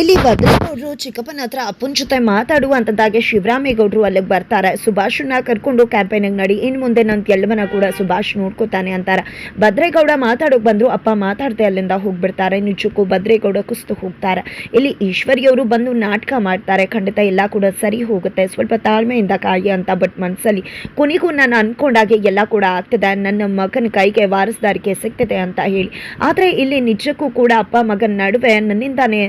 ಇಲ್ಲಿ ಭದ್ರೇಗೌಡರು ಚಿಕ್ಕಪ್ಪನ ಹತ್ರ ಅಪ್ಪನ ಜೊತೆ ಮಾತಾಡುವಂತದ್ದಾಗೆ ಶಿವರಾಮೇಗೌಡರು ಅಲ್ಲಿಗೆ ಬರ್ತಾರೆ. ಸುಭಾಷ್ನ ಕರ್ಕೊಂಡು ಕ್ಯಾಂಪೇನಿಗೆ ನಡಿ. ಇನ್ನು ಮುಂದೆ ನನ್ನ ಎಲ್ಲವನ್ನ ಕೂಡ ಸುಭಾಷ್ ನೋಡ್ಕೋತಾನೆ ಅಂತಾರೆ. ಭದ್ರೇಗೌಡ ಮಾತಾಡೋಕೆ ಬಂದ್ರು, ಅಪ್ಪ ಮಾತಾಡ್ದೆ ಅಲ್ಲಿಂದ ಹೋಗ್ಬಿಡ್ತಾರೆ. ನಿಜಕ್ಕೂ ಭದ್ರೇಗೌಡ ಕುಸ್ತು ಹೋಗ್ತಾರೆ. ಇಲ್ಲಿ ಈಶ್ವರಿಯವರು ಬಂದು ನಾಟಕ ಮಾಡ್ತಾರೆ. ಖಂಡಿತ ಎಲ್ಲ ಕೂಡ ಸರಿ ಹೋಗುತ್ತೆ. ಸ್ವಲ್ಪ ತಾಳ್ಮೆಯಿಂದ ಕಾಯಿ ಅಂತ ಬಟ್ ಮನಸ್ಸಲ್ಲಿ ಕೊನೆಗೂ ನಾನು ಅನ್ಕೊಂಡಾಗೆ ಎಲ್ಲ ಕೂಡ ಆಗ್ತದೆ. ನನ್ನ ಮಗನ ಕೈಗೆ ವಾರಸ್ದಾರಿಕೆ ಸಿಗ್ತದೆ ಅಂತ ಹೇಳಿ. ಆದರೆ ಇಲ್ಲಿ ನಿಜಕ್ಕೂ ಕೂಡ ಅಪ್ಪ ಮಗನ ನಡುವೆ ನನ್ನಿಂದಾನೇ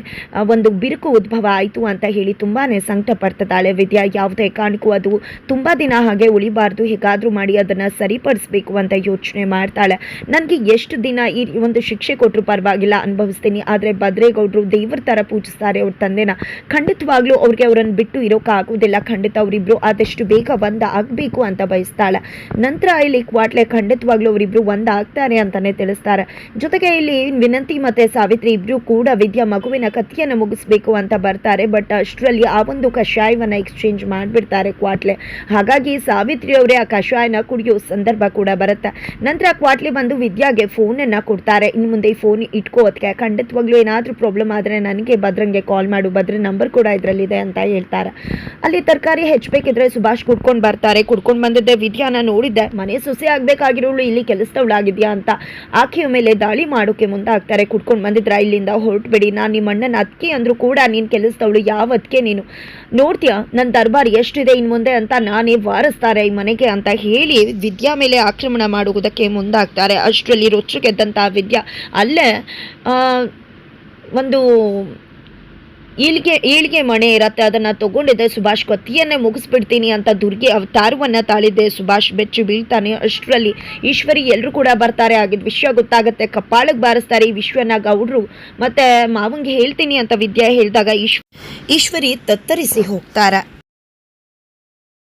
ಒಂದು ಬಿರುಕು ಉದ್ಭವ ಆಯಿತು ಅಂತ ಹೇಳಿ ತುಂಬಾ ಸಂಕಟ ಪಡ್ತಿದ್ದಾಳೆ ವಿದ್ಯಾ. ಯಾವುದೇ ಕಾರಣಕ್ಕೂ ಅದು ತುಂಬ ದಿನ ಹಾಗೆ ಉಳಿಬಾರ್ದು. ಹೇಗಾದರೂ ಮಾಡಿ ಅದನ್ನು ಸರಿಪಡಿಸ್ಬೇಕು ಅಂತ ಯೋಚನೆ ಮಾಡ್ತಾಳೆ. ನನಗೆ ಎಷ್ಟು ದಿನ ಈ ಒಂದು ಶಿಕ್ಷೆ ಕೊಟ್ಟರು ಪರವಾಗಿಲ್ಲ ಅನುಭವಿಸ್ತೀನಿ. ಆದರೆ ಭದ್ರೇಗೌಡರು ದೇವ್ರ ಥರ ಪೂಜಿಸ್ತಾರೆ ಅವ್ರ ತಂದೆನ. ಖಂಡಿತವಾಗ್ಲೂ ಅವ್ರಿಗೆ ಅವರನ್ನು ಬಿಟ್ಟು ಇರೋಕ್ಕಾಗೋದಿಲ್ಲ ಖಂಡಿತ ಅವರಿಬ್ಬರು ಆದಷ್ಟು ಬೇಗ ಒಂದ ಆಗಬೇಕು ಅಂತ ಬಯಸ್ತಾಳೆ. ನಂತರ ಇಲ್ಲಿ ಕ್ವಾಟ್ಲೆ ಖಂಡಿತವಾಗ್ಲೂ ಅವರಿಬ್ಬರು ಒಂದಾಗ್ತಾರೆ ಅಂತಲೇ ತಿಳಿಸ್ತಾರೆ. ಜೊತೆಗೆ ಇಲ್ಲಿ ವಿನಂತಿ ಮತ್ತು ಸಾವಿತ್ರಿ ಇಬ್ಬರು ಕೂಡ ವಿದ್ಯಾ ಮಗುವಿನ ಕಥೆಯನ್ನು ಮುಗಿಸ್ಬೇಕು ಅಂತ ಬರ್ತಾರೆ. ಬಟ್ ಅಷ್ಟರಲ್ಲಿ ಆ ಒಂದು ಕಷಾಯವನ್ನ ಎಕ್ಸ್ಚೇಂಜ್ ಮಾಡಿಬಿಡ್ತಾರೆ ಕ್ವಾಟ್ಲೆ. ಹಾಗಾಗಿ ಸಾವಿತ್ರಿ ಅವರೇ ಆ ಕಷಾಯನ ಕುಡಿಯೋ ಸಂದರ್ಭ ಕೂಡ ಬರುತ್ತೆ. ನಂತರ ಕ್ವಾಟ್ಲೆ ಬಂದು ವಿದ್ಯಾಗೆ ಫೋನನ್ನು ಕೊಡ್ತಾರೆ. ಇನ್ನು ಮುಂದೆ ಈ ಫೋನ್ ಇಟ್ಕೋ ಅದಕ್ಕೆ ಖಂಡಿತವಾಗ್ಲೂ ಏನಾದರೂ ಪ್ರಾಬ್ಲಮ್ ಆದರೆ ನನಗೆ ಭದ್ರಂಗೆ ಕಾಲ್ ಮಾಡು. ಭದ್ರ ನಂಬರ್ ಕೂಡ ಇದರಲ್ಲಿದೆ ಅಂತ ಹೇಳ್ತಾರೆ. ಅಲ್ಲಿ ತರಕಾರಿ ಹೆಚ್ಚಬೇಕಿದ್ರೆ ಸುಭಾಷ್ ಕುಡ್ಕೊಂಡು ಬರ್ತಾರೆ. ಕುಡ್ಕೊಂಡು ಬಂದಿದ್ದೆ ವಿದ್ಯಾನ ನೋಡಿದ್ದೆ. ಮನೆ ಸೊಸೆ ಆಗಬೇಕಾಗಿರೋಳು ಇಲ್ಲಿ ಕೆಲಸದವಳಾಗಿದೆಯಾ ಅಂತ. ಆಕೆಯ ಮೇಲೆ ದಾಳಿ ಮಾಡೋಕೆ ಮುಂದಾಗ್ತಾರೆ. ಕುಡ್ಕೊಂಡು ಬಂದಿದ್ರ ಇಲ್ಲಿಂದ ಹೊರಟುಬಿಡಿ. ನಾನು ನಿಮ್ಮ ಅಣ್ಣನ ಅದಕ್ಕೆ ಅಂದ್ರೂ ಕೂಡ ನೀನು ಕೆಲಸದವಳು ಯಾವತ್ತಿಗೆ ನೀನು? ನೋಡ್ತೀಯ ನನ್ನ ದರ್ಬಾರ್ ಎಷ್ಟಿದೆ ಇನ್ನು ಮುಂದೆ ಅಂತ ನಾನೇ ವಾರಿಸ್ತಾರೆ ಈ ಮನೆಗೆ ಅಂತ ಹೇಳಿ ವಿದ್ಯಾ ಮೇಲೆ ಆಕ್ರಮಣ ಮಾಡುವುದಕ್ಕೆ ಮುಂದಾಗ್ತಾರೆ. ಅಷ್ಟರಲ್ಲಿ ರೊಚ್ಚಗೆದ್ದಂಥ ವಿದ್ಯಾ. ಅಲ್ಲೇ ಒಂದು ಈಳ್ಗೆ ಈಳಿಗೆ ಮಣೆ ಇರತ್ತೆ ಅದನ್ನ ತಗೊಂಡಿದ್ದೆ ಸುಭಾಷ್ ಕತ್ತಿಯನ್ನೇ ಮುಗಿಸ್ಬಿಡ್ತೀನಿ ಅಂತ ದುರ್ಗೆ ಅವತಾರವನ್ನ ತಾಳಿದ್ದೆ. ಸುಭಾಷ್ ಬೆಚ್ಚಿ ಬೀಳ್ತಾನೆ. ಅಷ್ಟರಲ್ಲಿ ಈಶ್ವರಿ ಎಲ್ಲರೂ ಕೂಡ ಬರ್ತಾರೆ. ಆಗಿದ್ ವಿಷಯ ಗೊತ್ತಾಗುತ್ತೆ. ಕಪ್ಪಾಳಗೆ ಬಾರಿಸ್ತಾರೆ ಈ ವಿಶ್ವನ ಗೌಡ್ರು. ಮತ್ತೆ ಮಾವಂಗೆ ಹೇಳ್ತೀನಿ ಅಂತ ವಿದ್ಯಾ ಹೇಳಿದಾಗ ಈಶ್ವ ಈಶ್ವರಿ ತತ್ತರಿಸಿ ಹೋಗ್ತಾರೆ.